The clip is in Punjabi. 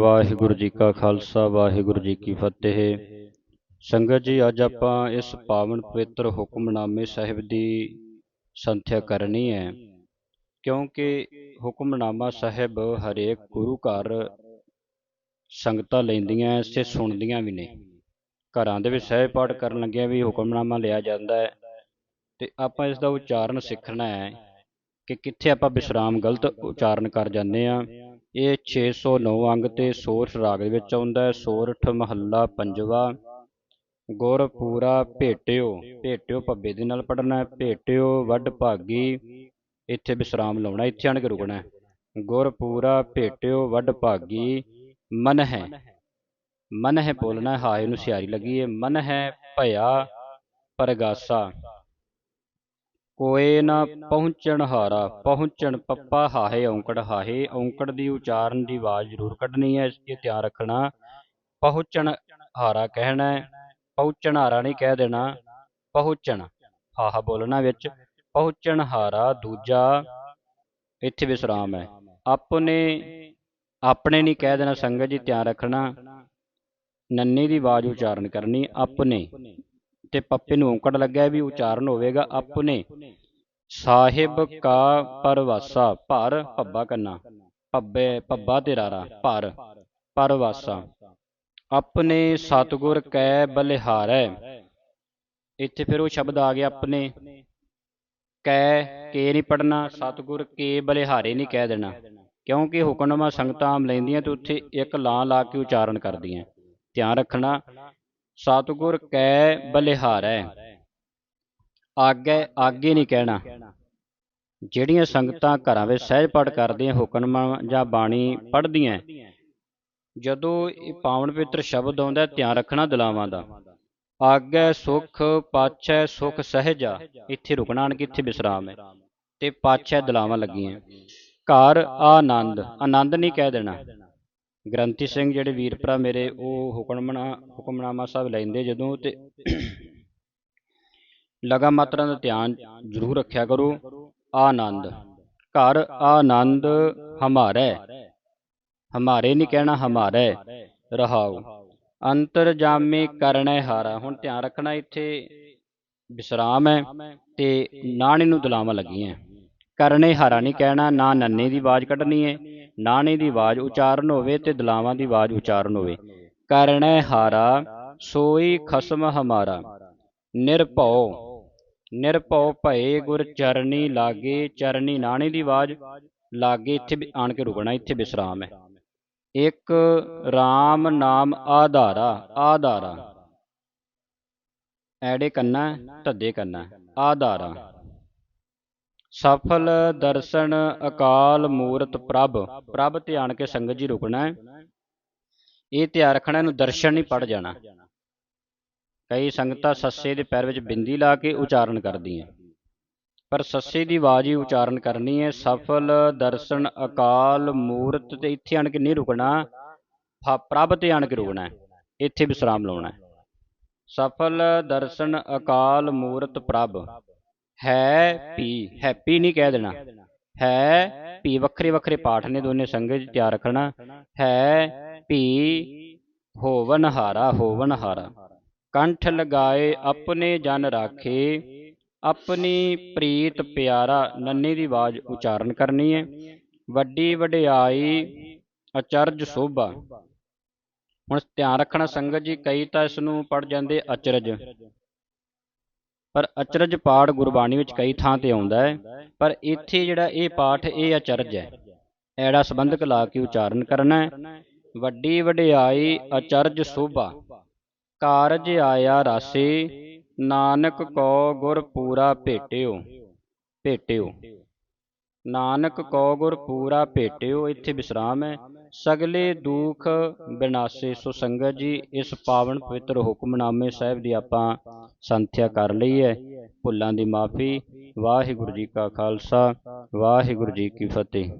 ਵਾਹਿਗੁਰੂ ਜੀ ਕਾ ਖਾਲਸਾ, ਵਾਹਿਗੁਰੂ ਜੀ ਕੀ ਫਤਿਹ। ਸੰਗਤ ਜੀ, ਅੱਜ ਆਪਾਂ ਇਸ ਪਾਵਨ ਪਵਿੱਤਰ ਹੁਕਮਨਾਮੇ ਸਾਹਿਬ ਦੀ ਸੰਥਿਆ ਕਰਨੀ ਹੈ, ਕਿਉਂਕਿ ਹੁਕਮਨਾਮਾ ਸਾਹਿਬ ਹਰੇਕ ਗੁਰੂ ਘਰ ਸੰਗਤਾਂ ਲੈਂਦੀਆਂ ਤੇ ਸੁਣਦੀਆਂ ਵੀ ਨੇ। ਘਰਾਂ ਦੇ ਵਿੱਚ ਸਹਿਜ ਪਾਠ ਕਰਨ ਲੱਗਿਆਂ ਵੀ ਹੁਕਮਨਾਮਾ ਲਿਆ ਜਾਂਦਾ ਹੈ, ਤੇ ਆਪਾਂ ਇਸ ਦਾ ਉਚਾਰਨ ਸਿੱਖਣਾ ਹੈ ਕਿ ਕਿੱਥੇ ਆਪਾਂ ਵਿਸਰਾਮ ਗਲਤ ਉਚਾਰਨ ਕਰ ਜਾਂਦੇ ਆ ਇਹ 609 ਅੰਗ ਤੇ ਸੋਰਠ ਰਾਗ ਦੇ ਵਿੱਚ ਆਉਂਦਾ ਹੈ। ਸੋਰਠ ਮਹੱਲਾ ਪੰਜਵਾ। ਗੁਰ ਪੂਰਾ ਭੇਟਿਓ। ਭੇਟਿਓ ਭੱਬੇ ਦੇ ਨਾਲ ਪੜਨਾ ਹੈ। ਭੇਟਿਓ ਵੱਡ ਭਾਗੀ। ਇੱਥੇ ਵਿਸਰਾਮ ਲਾਉਣਾ, ਇੱਥੇ ਆਣ ਕੇ ਰੁਕਣਾ ਹੈ। ਗੁਰ ਪੂਰਾ ਭੇਟਿਓ ਵੱਡ ਭਾਗੀ। ਮਨ ਹੈ। ਮਨ ਹੈ ਬੋਲਣਾ ਹਾਏ ਨੂੰ ਸਿਆਰੀ ਲੱਗੀ ਹੈ ਮਨ ਹੈ ਭਇਆ ਪਰਗਾਸਾ। ਕੋਏ ਨਾ ਪਹੁੰਚਣ ਹਾਰਾ, ਪਹੁੰਚਣ ਪੱਪਾ ਹਾਹੇ, ਔਂਕੜ ਹਾਹੇ, ਔਂਕੜ ਦੀ ਉਚਾਰਨ ਦੀ ਆਵਾਜ਼ ਜ਼ਰੂਰ ਕੱਢਣੀ ਹੈ ਇਹ ਧਿਆਨ ਰੱਖਣਾ। ਪਹੁੰਚਣ ਹਾਰਾ ਕਹਿਣਾ ਹੈ, ਪਹੁੰਚਣ ਹਾਰਾ ਨਹੀਂ ਕਹਿ ਦੇਣਾ, ਪਹੁੰਚਣ, ਹਾਹਾ ਬੋਲਣਾ ਵਿੱਚ, ਪਹੁੰਚਣ ਹਾਰਾ ਦੂਜਾ, ਇੱਥੇ ਵਿਸਰਾਮ ਹੈ। ਆਪਣੇ ਆਪਣੇ ਨਹੀਂ ਕਹਿ ਦੇਣਾ ਸੰਗਤ ਜੀ, ਧਿਆਨ ਰੱਖਣਾ। ਨੰਨੀ ਦੀ ਆਵਾਜ਼ ਉਚਾਰਨ ਕਰਨੀ, ਆਪਣੇ। ਤੇ ਪੱਪੇ ਨੂੰ ਔਂਕੜ ਲੱਗਿਆ ਵੀ ਉਚਾਰਨ ਹੋਵੇਗਾ, ਆਪਣੇ। ਸਾਹਿਬ ਕਾ ਪਰਵਾਸਾ ਭਰ ਭੱਬਾ ਕੰਨਾ। ਭੱਬੇ ਭੱਬਾ ਤੇ ਰਾਰਾ ਭਰ ਪਰਵਾਸਾ। ਆਪਣੇ ਸਤਗੁਰ ਕੈ ਬਲਿਹਾਰੈ। ਇੱਥੇ ਫਿਰ ਉਹ ਸ਼ਬਦ ਆ ਗਿਆ ਆਪਣੇ। ਕੈ ਕੇ ਨਹੀਂ ਪੜਨਾ ਸਤਗੁਰ ਕੇ ਬਲਿਹਾਰੇ ਨਹੀਂ ਕਹਿ ਦੇਣਾ। ਕਿਉਂਕਿ ਹੁਕਮਨਾਮਾ ਸੰਗਤਾਂ ਆਮ ਲੈਂਦੀਆਂ ਤੇ ਉੱਥੇ ਇੱਕ ਲਾਂ ਲਾ ਕੇ ਉਚਾਰਨ ਕਰਦੀਆਂ। ਧਿਆਨ ਰੱਖਣਾ ਸਤਗੁਰ ਕੈ ਬਲਿਹਾਰੈ। ਆਗੇ ਆਗੇ ਨਹੀਂ ਕਹਿਣਾ। ਜਿਹੜੀਆਂ ਸੰਗਤਾਂ ਘਰਾਂ ਵਿੱਚ ਸਹਿਜ ਪਾਠ ਕਰਦੀਆਂ ਹੁਕਮਨਾਮਾ ਜਾਂ ਬਾਣੀ ਪੜ੍ਹਦੀਆਂ, ਜਦੋਂ ਇਹ ਪਾਵਨ ਪਵਿੱਤਰ ਸ਼ਬਦ ਆਉਂਦਾ, ਧਿਆਨ ਰੱਖਣਾ ਦਲਾਵਾਂ ਦਾ। ਆਗੇ ਸੁਖ, ਪਾਛੈ ਸੁਖ ਸਹਿਜਾ ਇੱਥੇ ਰੁਕਣਾ ਆਣ ਕਿੱਥੇ ਵਿਸਰਾਮ ਹੈ। ਤੇ ਪਾਛੈ ਦਲਾਵਾਂ ਲੱਗੀਆਂ। ਘਰ ਆਨੰਦ ਆਨੰਦ ਨਹੀਂ ਕਹਿ ਦੇਣਾ। ਗ੍ਰੰਥੀ ਸਿੰਘ ਜਿਹੜੇ ਵੀਰ ਭਰਾ ਮੇਰੇ, ਉਹ ਹੁਕਮਨਾ ਹੁਕਮਨਾਮਾ ਸਾਹਿਬ ਲੈਂਦੇ ਜਦੋਂ ਤੇ ਲਗਾ ਮਾਤਰਾ ਦਾ ਧਿਆਨ ਜ਼ਰੂਰ ਰੱਖਿਆ ਕਰੋ। ਆਨੰਦ। ਘਰ ਆਨੰਦ ਹਮਾਰੇ। ਹਮਾਰੇ ਨਹੀਂ ਕਹਿਣਾ ਹਮਾਰੇ। ਰਹਾਉ। ਅੰਤਰ ਕਰਨੇ ਹਾਰਾ। ਹੁਣ ਧਿਆਨ ਰੱਖਣਾ ਇੱਥੇ ਵਿਸਰਾਮ ਹੈ ਤੇ ਨਾਣੇ ਨੂੰ ਦਲਾਵਾਂ ਲੱਗੀਆਂ। ਕਰਨੇ ਹਾਰਾ ਨਹੀਂ ਕਹਿਣਾ, ਨਾ ਨੰਨੇ ਦੀ ਆਵਾਜ਼ ਕੱਢਣੀ ਹੈ, ਨਾਣੇ ਦੀ ਆਵਾਜ਼ ਉਚਾਰਨ ਹੋਵੇ ਤੇ ਦਲਾਵਾਂ ਦੀ ਆਵਾਜ਼ ਉਚਾਰਨ ਹੋਵੇ। ਕਰਨੇ ਹਾਰਾ, ਸੋਈ ਖਸਮ ਹਮਾਰਾ। ਨਿਰਭਉ। ਨਿਰਭਉ ਭਏ ਗੁਰ ਚਰਨੀ ਲਾਗੇ, ਚਰਨੀ ਨਾਣੇ ਦੀ ਆਵਾਜ਼। ਲਾਗੇ ਇੱਥੇ ਆਣ ਕੇ ਰੁਕਣਾ, ਇੱਥੇ ਵਿਸਰਾਮ ਹੈ। ਇੱਕ RAM ਨਾਮ ਆਧਾਰਾ ਆਧਾਰਾ। ਐੜੇ ਕੰਨਾ ਧੱਦੇ ਕੰਨਾ ਆਧਾਰਾ। ਸਫਲ ਦਰਸ਼ਨ ਅਕਾਲ ਮੂਰਤ ਪ੍ਰਭ ਪ੍ਰਭ ਤੇ ਆਣ ਕੇ ਸੰਗਤ ਜੀ ਰੁਕਣਾ ਹੈ। ਇਹ ਧਿਆਨ ਰੱਖਣਾ, ਇਹਨੂੰ ਦਰਸ਼ਨ ਨਹੀਂ ਪੜ ਜਾਣਾ। ਕਈ ਸੰਗਤਾਂ ਸੱਸੇ ਦੇ ਪੈਰ ਵਿੱਚ ਬਿੰਦੀ ਲਾ ਕੇ ਉਚਾਰਨ ਕਰਦੀਆਂ। ਪਰ ਸੱਸੇ ਦੀ ਆਵਾਜ਼ ਹੀ ਉਚਾਰਨ ਕਰਨੀ ਹੈ। ਸਫਲ ਦਰਸ਼ਨ, ਅਕਾਲ ਮੂਰਤ ਤੇ ਇੱਥੇ ਆਣ ਕੇ ਨਹੀਂ ਰੁਕਣਾ। ਪ੍ਰਭ ਤੇ ਆਣ ਕੇ ਰੁਕਣਾ ਇੱਥੇ ਵਿਸਰਾਮ ਲਾਉਣਾ ਸਫਲ ਦਰਸ਼ਨ, ਅਕਾਲ ਮੂਰਤ, ਪ੍ਰਭ। ਹੈ ਪੀ ਹੈਪੀ ਨਹੀਂ ਕਹਿ ਦੇਣਾ। ਹੈ ਪੀ, ਵੱਖਰੇ ਵੱਖਰੇ ਪਾਠ ਨੇ ਦੋਨੇ ਸੰਗਤ ਚ ਤਿਆਰ ਰੱਖਣਾ। ਹੈ ਪੀ ਹੋਵਨ ਹਾਰਾ ਹੋਵਨ ਹਾਰਾ ਕੰਠ ਲਗਾਏ ਆਪਣੇ ਜਨ ਰਾਖੇ, ਆਪਣੀ ਪ੍ਰੀਤ ਪਿਆਰਾ ਨੰਨੇ ਦੀ ਆਵਾਜ਼ ਉਚਾਰਨ ਕਰਨੀ ਹੈ ਵੱਡੀ ਵਡਿਆਈ, ਅਚਰਜ ਸੋਭਾ। ਹੁਣ ਧਿਆਨ ਰੱਖਣਾ ਸੰਗਤ ਜੀ, ਕਈ ਤਾਂ ਇਸ ਨੂੰ ਪੜ ਜਾਂਦੇ ਅਚਰਜ। ਪਰ ਅਚਰਜ ਪਾਠ ਗੁਰਬਾਣੀ ਵਿੱਚ ਕਈ ਥਾਂ ਤੇ ਆਉਂਦਾ ਹੈ ਪਰ ਇੱਥੇ ਜਿਹੜਾ ਇਹ ਪਾਠ, ਇਹ ਅਚਰਜ ਹੈ ਐੜਾ ਸੰਬੰਧਕ ਲਾ ਕੇ ਉਚਾਰਨ ਕਰਨਾ ਹੈ ਵੱਡੀ ਵਡਿਆਈ, ਅਚਰਜ ਸੋਭਾ। ਕਾਰਜ ਆਇਆ ਰਾਸੇ, ਨਾਨਕ ਕੋ ਗੁਰ ਪੂਰਾ ਭੇਟਿਓ। ਭੇਟਿਓ। ਨਾਨਕ ਕੋ ਗੁਰ ਪੂਰਾ ਭੇਟਿਓ, ਇੱਥੇ ਵਿਸਰਾਮ ਹੈ। ਸਗਲੇ ਦੁਖ ਬਿਨਾਸੇ, ਸੋ ਸੰਗਤ ਜੀ, ਇਸ ਪਾਵਨ ਪਵਿੱਤਰ ਹੁਕਮਨਾਮੇ ਸਾਹਿਬ ਦੀ ਆਪਾਂ ਸੰਥਿਆ ਕਰ ਲਈ ਹੈ। ਭੁੱਲਾਂ ਦੀ ਮਾਫੀ। ਵਾਹਿਗੁਰੂ ਜੀ ਕਾ ਖਾਲਸਾ, ਵਾਹਿਗੁਰੂ ਜੀ ਕੀ ਫਤਿਹ।